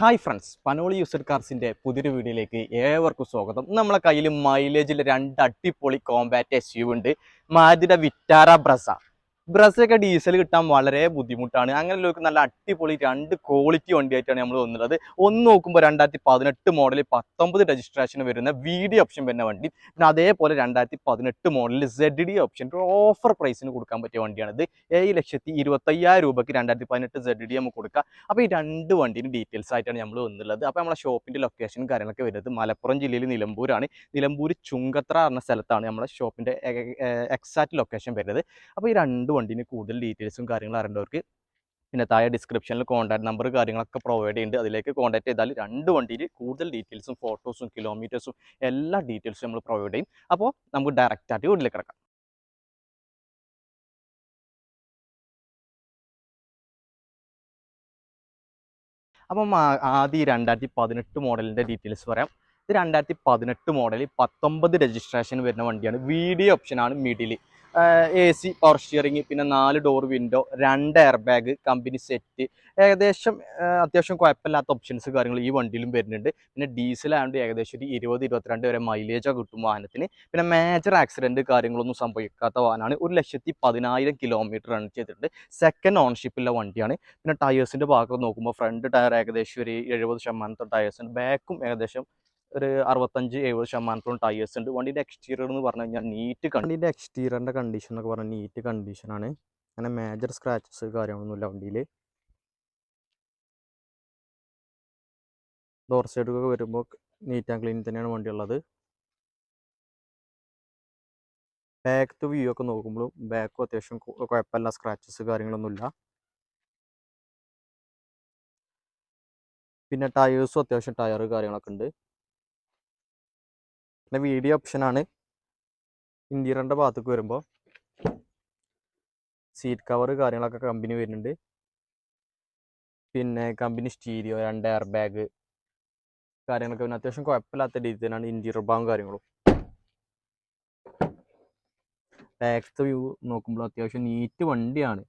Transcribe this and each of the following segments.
Hi friends Panoli used കാർസിന്റെ പുതിയൊരു വീഡിയോയിലേക്ക് ഏവർക്കും സ്വാഗതം. നമ്മളെ കയ്യിൽ മൈലേജിൽ രണ്ട് അടിപൊളി കോമ്പാറ്റ് എസ് യു ഉണ്ട്. മാരുതിയുടെ വിറ്റാര ബ്രസ ബ്രസയൊക്കെ ഡീസൽ കിട്ടാൻ വളരെ ബുദ്ധിമുട്ടാണ്. അങ്ങനെ അങ്ങനെയുള്ളവർക്ക് നല്ല അടിപൊളി രണ്ട് ക്വാളിറ്റി വണ്ടിയായിട്ടാണ് നമ്മൾ വന്നത് ഒന്ന് നോക്കുമ്പോൾ രണ്ടായിരത്തി പതിനെട്ട് മോഡൽ പത്തൊമ്പത് രജിസ്ട്രേഷൻ വരുന്ന വി ഡി ഓപ്ഷൻ വരുന്ന വണ്ടി. പിന്നെ അതേപോലെ രണ്ടായിരത്തി പതിനെട്ട് മോഡലിൽ സെഡ് ഡി ഓപ്ഷൻ ഓഫർ പ്രൈസിന് കൊടുക്കാൻ പറ്റിയ വണ്ടിയാണിത് ഏഴ് ലക്ഷത്തി ഇരുപത്തയ്യായിരം രൂപയ്ക്ക് രണ്ടായിരത്തി പതിനെട്ട് സെഡ് ഡി നമുക്ക് കൊടുക്കാം. അപ്പോൾ ഈ രണ്ട് വണ്ടീന്റെ ഡീറ്റെയിൽസ് ആയിട്ടാണ് നമ്മൾ വന്നുള്ളത് അപ്പോൾ നമ്മുടെ ഷോപ്പിന്റെ ലൊക്കേഷൻ കാര്യങ്ങളൊക്കെ വരുന്നത് മലപ്പുറം ജില്ലയിൽ നിലമ്പൂരാണ്. നിലമ്പൂർ ചുങ്കത്ര എന്ന സ്ഥലത്താണ് നമ്മുടെ ഷോപ്പിന്റെ എക്സാക്ട് ലൊക്കേഷൻ വരുന്നത്. അപ്പോൾ ഈ രണ്ട് വണ്ടീന് കൂടുതൽ ഡീറ്റെയിൽസും കാര്യങ്ങളും അറിയേണ്ടവർക്ക് പിന്നെ താഴെ ഡിസ്ക്രിപ്ഷനിൽ കോൺടാക്ട് നമ്പർ കാര്യങ്ങളൊക്കെ പ്രൊവൈഡ് ചെയ്യുന്നുണ്ട് അതിലേക്ക് കോൺടാക്ട് ചെയ്താൽ രണ്ട് വണ്ടിയിൽ കൂടുതൽ ഡീറ്റെയിൽസും ഫോട്ടോസും കിലോമീറ്റേഴ്സും എല്ലാ ഡീറ്റെയിൽസും നമ്മൾ പ്രൊവൈഡ് ചെയ്യും. അപ്പോൾ നമുക്ക് ഡയറക്റ്റ് ആയിട്ട് വീട്ടിലേക്ക് കിടക്കാം. അപ്പം ആദ്യം രണ്ടായിരത്തി പതിനെട്ട് മോഡലിന്റെ ഡീറ്റെയിൽസ് പറയാം. ഇത് രണ്ടായിരത്തി പതിനെട്ട് മോഡൽ പത്തൊമ്പത് രജിസ്ട്രേഷൻ വരുന്ന വണ്ടിയാണ്. വീഡിയോ ഓപ്ഷനാണ് middle A C power steering പിന്നെ നാല് ഡോർ വിൻഡോ രണ്ട് എയർ ബാഗ് കമ്പനി സെറ്റ് ഏകദേശം അത്യാവശ്യം കുഴപ്പമില്ലാത്ത ഓപ്ഷൻസ് കാര്യങ്ങൾ ഈ വണ്ടിയിലും വരുന്നുണ്ട്. പിന്നെ ഡീസൽ ആയതുകൊണ്ട് ഏകദേശം ഒരു ഇരുപത് ഇരുപത്തിരണ്ട് വരെ മൈലേജ് കിട്ടും വാഹനത്തിന്. പിന്നെ മേജർ ആക്സിഡന്റ് കാര്യങ്ങളൊന്നും സംഭവിക്കാത്ത വാഹനമാണ്. ഒരു ലക്ഷത്തി പതിനായിരം കിലോമീറ്റർ റൺ ചെയ്തിട്ടുണ്ട്. സെക്കൻഡ് ഓൺഷിപ്പുള്ള വണ്ടിയാണ്. പിന്നെ ടയേഴ്സിന്റെ ഭാഗത്ത് നോക്കുമ്പോൾ ഫ്രണ്ട് ടയർ ഏകദേശം ഒരു എഴുപത് ശതമാനത്തെ ടയേഴ്സ് ഉണ്ട്. ബാക്കും ഏകദേശം ഒരു അറുപത്തഞ്ച് എഴുപത് ശതമാനത്തോളം ടയേഴ്സ് ഉണ്ട്. വണ്ടിയുടെ എക്സ്റ്റീരിയർ എന്ന് പറഞ്ഞു കഴിഞ്ഞാൽ നീറ്റ് വണ്ടിന്റെ എക്സ്റ്റീരിയറിന്റെ കണ്ടീഷൻ എന്നൊക്കെ പറഞ്ഞാൽ നീറ്റ് കണ്ടീഷനാണ് അങ്ങനെ മേജർ സ്ക്രാച്ചസ് കാര്യങ്ങളൊന്നുമില്ല വണ്ടിയിൽ ഡോർ സൈഡൊക്കെ വരുമ്പോൾ നീറ്റ് ആൻഡ് ക്ലീൻ തന്നെയാണ് വണ്ടി ഉള്ളത് ബാക്കത്തെ വ്യൂ ഒക്കെ നോക്കുമ്പോഴും ബാക്കും അത്യാവശ്യം കുഴപ്പമില്ല സ്ക്രാച്ചസ് കാര്യങ്ങളൊന്നുമില്ല. പിന്നെ ടയേഴ്സും അത്യാവശ്യം ടയർ കാര്യങ്ങളൊക്കെ ഉണ്ട്. പിന്നെ വീഡിയോ ഓപ്ഷനാണ് ഇന്റീരിയറിന്റെ ഭാഗത്തേക്ക് വരുമ്പോൾ സീറ്റ് കവർ കാര്യങ്ങളൊക്കെ കമ്പനി വരുന്നുണ്ട്. പിന്നെ കമ്പനി സ്റ്റീരിയോ രണ്ട് എയർ ബാഗ് കാര്യങ്ങളൊക്കെ പിന്നെ അത്യാവശ്യം കുഴപ്പമില്ലാത്ത രീതിയിൽ തന്നെയാണ് ഇന്റീരിയർ ഭാഗം കാര്യങ്ങളും. ബാക്ക് വ്യൂ നോക്കുമ്പോൾ അത്യാവശ്യം നീറ്റ് വണ്ടിയാണ്.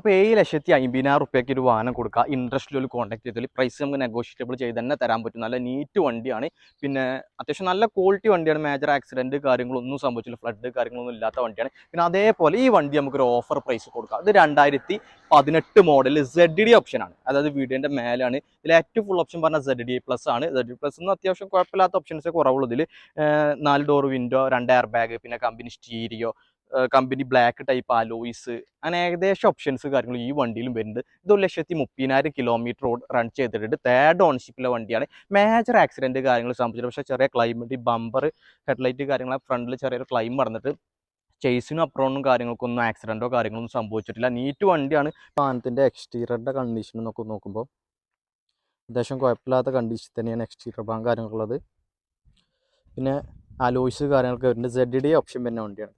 അപ്പോൾ ഏഴ് ലക്ഷത്തി അമ്പതിനായിരം റുപ്യക്ക് ഒരു വാഹനം കൊടുക്കുക. ഇൻട്രസ്റ്റിൽ കോൺടാക്ട് ചെയ്താൽ പ്രൈസ് നമുക്ക് നെഗോഷിയബിൾ ചെയ്ത് തന്നെ തരാൻ പറ്റും. നല്ല നീറ്റ് വണ്ടിയാണ്. പിന്നെ അത്യാവശ്യം നല്ല ക്വാളിറ്റി വണ്ടിയാണ്. മേജർ ആക്സിഡന്റ് കാര്യങ്ങളൊന്നും സംഭവിച്ചില്ല. ഫ്ലഡ് കാര്യങ്ങളൊന്നും ഇല്ലാത്ത വണ്ടിയാണ്. പിന്നെ അതേപോലെ ഈ വണ്ടി നമുക്കൊരു ഓഫർ പ്രൈസ് കൊടുക്കാം. അത് രണ്ടായിരത്തി പതിനെട്ട് മോഡൽ സെഡ് ഡി ഓപ്ഷനാണ് അതായത് വീഡിയോന്റെ മേലാണ്. ഇതിൽ ഏറ്റവും ഫുൾ ഓപ്ഷൻ പറഞ്ഞാൽ സെഡ് ഡി പ്ലസ് ആണ്. സെഡ് ഡി പ്ലസ് എന്ന് അത്യാവശ്യം കുഴപ്പമില്ലാത്ത ഓപ്ഷൻസ് കുറവുള്ളതിൽ നാല് ഡോർ വിൻഡോ രണ്ട് എയർ ബാഗ് പിന്നെ company stereo company black type alloys അങ്ങനെ ഏകദേശം ഓപ്ഷൻസ് കാര്യങ്ങൾ ഈ വണ്ടിയിലും വരുന്നുണ്ട്. ഇത് ഒരു ലക്ഷത്തി മുപ്പതിനായിരം കിലോമീറ്റർ റൺ ചെയ്തിട്ടുണ്ട്. തേർഡ് ഓൺഷിപ്പിലെ വണ്ടിയാണ്. മേജർ ആക്സിഡന്റ് കാര്യങ്ങൾ സംഭവിച്ചിട്ടുണ്ട്. പക്ഷേ ചെറിയ ക്ലൈമറ്റ് ബമ്പർ ഹെഡ്ലൈറ്റ് കാര്യങ്ങൾ ഫ്രണ്ടിൽ ചെറിയൊരു ക്ലൈം നടന്നിട്ട് ചേസിനും അപ്പുറമൊന്നും കാര്യങ്ങൾക്കൊന്നും ആക്സിഡന്റോ കാര്യങ്ങളൊന്നും സംഭവിച്ചിട്ടില്ല. നീറ്റ് വണ്ടിയാണ്. വാഹനത്തിന്റെ എക്സ്റ്റീരിയറിന്റെ കണ്ടീഷൻ എന്നൊക്കെ നോക്കുമ്പോൾ അത്യാവശ്യം കുഴപ്പമില്ലാത്ത കണ്ടീഷൻ തന്നെയാണ് എക്സ്റ്റീരിയർ ഭാഗം കാര്യങ്ങളുള്ളത് പിന്നെ അലോയ്സ് കാര്യങ്ങളൊക്കെ വരുന്നുണ്ട്. സെഡ് ഡി ഓപ്ഷൻ വരുന്ന വണ്ടിയാണ്.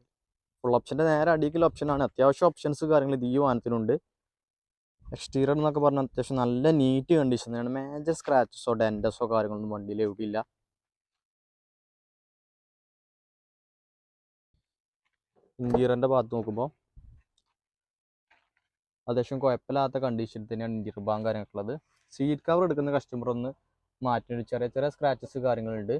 ഫുൾ ഓപ്ഷന്റെ നേരെ അടിക്കുള്ള ഓപ്ഷനാണ് അത്യാവശ്യം ഓപ്ഷൻസ് കാര്യങ്ങൾ ഇത് ഈ വാഹനത്തിനുണ്ട്. എക്സ്റ്റീരിയർ എന്നൊക്കെ പറഞ്ഞാൽ അത്യാവശ്യം നല്ല നീറ്റ് കണ്ടീഷൻ തന്നെയാണ് മേജർ സ്ക്രാച്ചസോ ഡെൻഡസോ കാര്യങ്ങളൊന്നും വണ്ടിയിൽ എവിടെയില്ല. ഇന്റീരിയറിന്റെ ഭാഗത്ത് നോക്കുമ്പോൾ അത്യാവശ്യം കുഴപ്പമില്ലാത്ത കണ്ടീഷനിൽ തന്നെയാണ് ഇന്റീരിയർ ഭാഗം കാര്യങ്ങളൊക്കെ ഉള്ളത്. സീറ്റ് കവർ എടുക്കുന്ന കസ്റ്റമർ ഒന്ന് മാറ്റി ചെറിയ ചെറിയ സ്ക്രാച്ചസ് കാര്യങ്ങളുണ്ട്.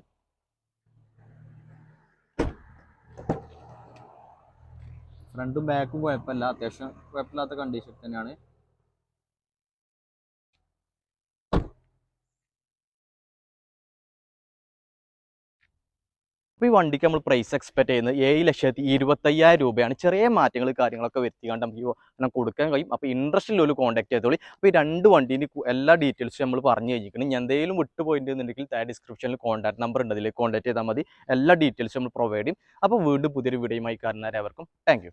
ഫ്രണ്ടും ബാക്കും കുഴപ്പമില്ല. അത്യാവശ്യം കുഴപ്പമില്ലാത്ത കണ്ടീഷൻ തന്നെയാണ്. അപ്പോൾ ഈ വണ്ടിക്ക് നമ്മൾ പ്രൈസ് എക്സ്പെക്ട് ചെയ്യുന്നത് ഏഴ് ലക്ഷത്തി ഇരുപത്തയ്യായിരം രൂപയാണ്. ചെറിയ മാറ്റങ്ങൾ കാര്യങ്ങളൊക്കെ വരുത്തിക്കാണ്ട് നമുക്ക് ഈ കൊടുക്കാൻ കഴിയും. അപ്പോൾ ഇൻട്രസ്റ്റിൽ ഒരു കോൺടാക്ട് ചെയ്തോളി. അപ്പോൾ ഈ രണ്ട് വണ്ടീന്റെ എല്ലാ ഡീറ്റെയിൽസും നമ്മൾ പറഞ്ഞു കഴിഞ്ഞിരിക്കണം ഇനി എന്തെങ്കിലും വിട്ടുപോയിട്ടുണ്ടെങ്കിൽ താഴെ ഡിസ്ക്രിപ്ഷനിൽ കോൺടാക്ട് നമ്പർ ഉണ്ട്. അതിലേക്ക് കോൺടാക്ട് ചെയ്താൽ മതി. എല്ലാ ഡീറ്റെയിൽസും നമ്മൾ പ്രൊവൈഡ് ചെയ്യും. അപ്പോൾ വീണ്ടും പുതിയൊരു വീഡിയോയുമായി കാണുന്നവരെ അവർക്കും താങ്ക്